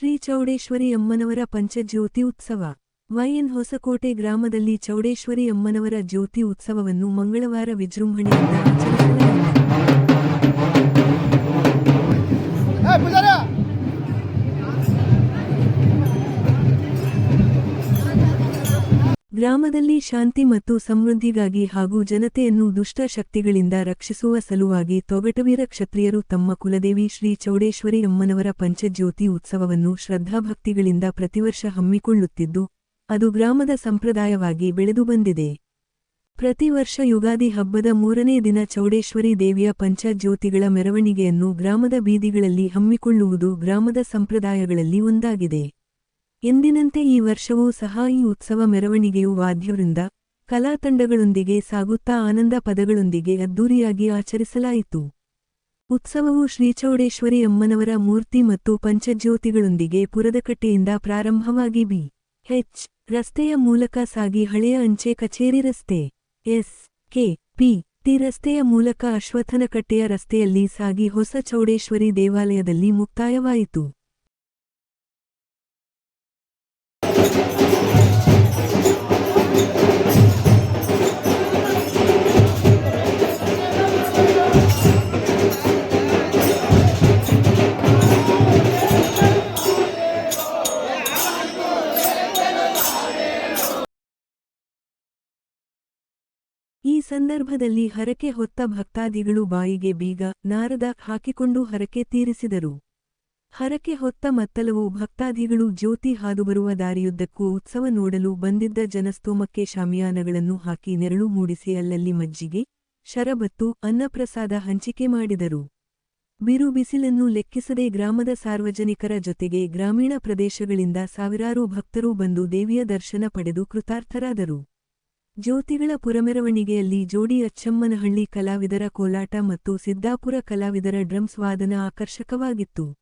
ಶ್ರೀ ಚೌಡೇಶ್ವರಿ ಅಮ್ಮನವರ ಪಂಚಜ್ಯೋತಿ ಉತ್ಸವ. ವೈಎನ್ ಹೊಸಕೋಟೆ ಗ್ರಾಮದಲ್ಲಿ ಚೌಡೇಶ್ವರಿ ಅಮ್ಮನವರ ಜ್ಯೋತಿ ಉತ್ಸವವನ್ನು ಮಂಗಳವಾರ ವಿಜೃಂಭಣೆಯಿಂದ ಆಚರಿಸಲಾಯಿತು. ಗ್ರಾಮದಲ್ಲಿ ಶಾಂತಿ ಮತ್ತು ಸಮೃದ್ಧಿಗಾಗಿ ಹಾಗೂ ಜನತೆಯನ್ನು ದುಷ್ಟ ಶಕ್ತಿಗಳಿಂದ ರಕ್ಷಿಸುವ ಸಲುವಾಗಿ ತೊಗಟವೀರ ಕ್ಷತ್ರಿಯರು ತಮ್ಮ ಕುಲದೇವಿ ಶ್ರೀ ಚೌಡೇಶ್ವರಿ ಅಮ್ಮನವರ ಪಂಚಜ್ಯೋತಿ ಉತ್ಸವವನ್ನು ಶ್ರದ್ಧಾಭಕ್ತಿಗಳಿಂದ ಪ್ರತಿವರ್ಷ ಹಮ್ಮಿಕೊಳ್ಳುತ್ತಿದ್ದು, ಅದು ಗ್ರಾಮದ ಸಂಪ್ರದಾಯವಾಗಿ ಬೆಳೆದು ಬಂದಿದೆ. ಪ್ರತಿ ವರ್ಷ ಯುಗಾದಿ ಹಬ್ಬದ ಮೂರನೇ ದಿನ ಚೌಡೇಶ್ವರಿ ದೇವಿಯ ಪಂಚಜ್ಯೋತಿಗಳ ಮೆರವಣಿಗೆಯನ್ನು ಗ್ರಾಮದ ಬೀದಿಗಳಲ್ಲಿ ಹಮ್ಮಿಕೊಳ್ಳುವುದು ಗ್ರಾಮದ ಸಂಪ್ರದಾಯಗಳಲ್ಲಿ ಒಂದಾಗಿದೆ. ಎಂದಿನಂತೆ ಈ ವರ್ಷವೂ ಸಹ ಈ ಉತ್ಸವ ಮೆರವಣಿಗೆಯು ವಾದ್ಯವೃಂದ ಕಲಾತಂಡಗಳೊಂದಿಗೆ ಸಾಗುತ್ತಾ ಆನಂದ ಪದಗಳೊಂದಿಗೆ ಅದ್ದೂರಿಯಾಗಿ ಆಚರಿಸಲಾಯಿತು. ಉತ್ಸವವು ಶ್ರೀಚೌಡೇಶ್ವರಿ ಅಮ್ಮನವರ ಮೂರ್ತಿ ಮತ್ತು ಪಂಚಜ್ಯೋತಿಗಳೊಂದಿಗೆ ಪುರದಕಟ್ಟೆಯಿಂದ ಪ್ರಾರಂಭವಾಗಿ ಬಿ, ಹೆಚ್, ರಸ್ತೆಯ ಮೂಲಕ ಸಾಗಿ ಹಳೆಯ ಅಂಚೆ ಕಚೇರಿ ರಸ್ತೆ, ಎಸ್, ಕೆ, ಪಿ, ಟಿ ರಸ್ತೆಯ ಮೂಲಕ ಅಶ್ವಥನಕಟ್ಟೆಯ ರಸ್ತೆಯಲ್ಲಿ ಸಾಗಿ ಹೊಸ ಚೌಡೇಶ್ವರಿ ದೇವಾಲಯದಲ್ಲಿ ಮುಕ್ತಾಯವಾಯಿತು. ಈ ಸಂದರ್ಭದಲ್ಲಿ ಹರಕೆ ಹೊತ್ತ ಭಕ್ತಾದಿಗಳು ಬಾಯಿಗೆ ಬೀಗ, ನಾರದ ಹಾಕಿಕೊಂಡು ಹರಕೆ ತೀರಿಸಿದರು. ಹರಕೆ ಹೊತ್ತ ಮತ್ತಲವು ಭಕ್ತಾದಿಗಳು ಜ್ಯೋತಿ ಹಾದುಬರುವ ದಾರಿಯುದ್ದಕ್ಕೂ ಉತ್ಸವ ನೋಡಲು ಬಂದಿದ್ದ ಜನಸ್ತೋಮಕ್ಕೆ ಶಾಮಿಯಾನಗಳನ್ನು ಹಾಕಿ ನೆರಳು ಮೂಡಿಸಿ ಅಲ್ಲಲ್ಲಿ ಮಜ್ಜಿಗೆ, ಶರಬತ್ತು, ಅನ್ನಪ್ರಸಾದ ಹಂಚಿಕೆ ಮಾಡಿದರು. ಬಿರು ಬಿಸಿಲನ್ನು ಲೆಕ್ಕಿಸದೆ ಗ್ರಾಮದ ಸಾರ್ವಜನಿಕರ ಜೊತೆಗೆ ಗ್ರಾಮೀಣ ಪ್ರದೇಶಗಳಿಂದ ಸಾವಿರಾರು ಭಕ್ತರು ಬಂದು ದೇವಿಯ ದರ್ಶನ ಪಡೆದು ಕೃತಾರ್ಥರಾದರು. ಜ್ಯೋತಿಗಳ ಪುರಮೆರವಣಿಗೆಯಲ್ಲಿ ಜೋಡಿ ಅಚ್ಚಮ್ಮನಹಳ್ಳಿ ಕಲಾವಿದರ ಕೋಲಾಟ ಮತ್ತು ಸಿದ್ದಾಪುರ ಕಲಾವಿದರ ಡ್ರಮ್ಸ್ ವಾದನ ಆಕರ್ಷಕವಾಗಿತ್ತು.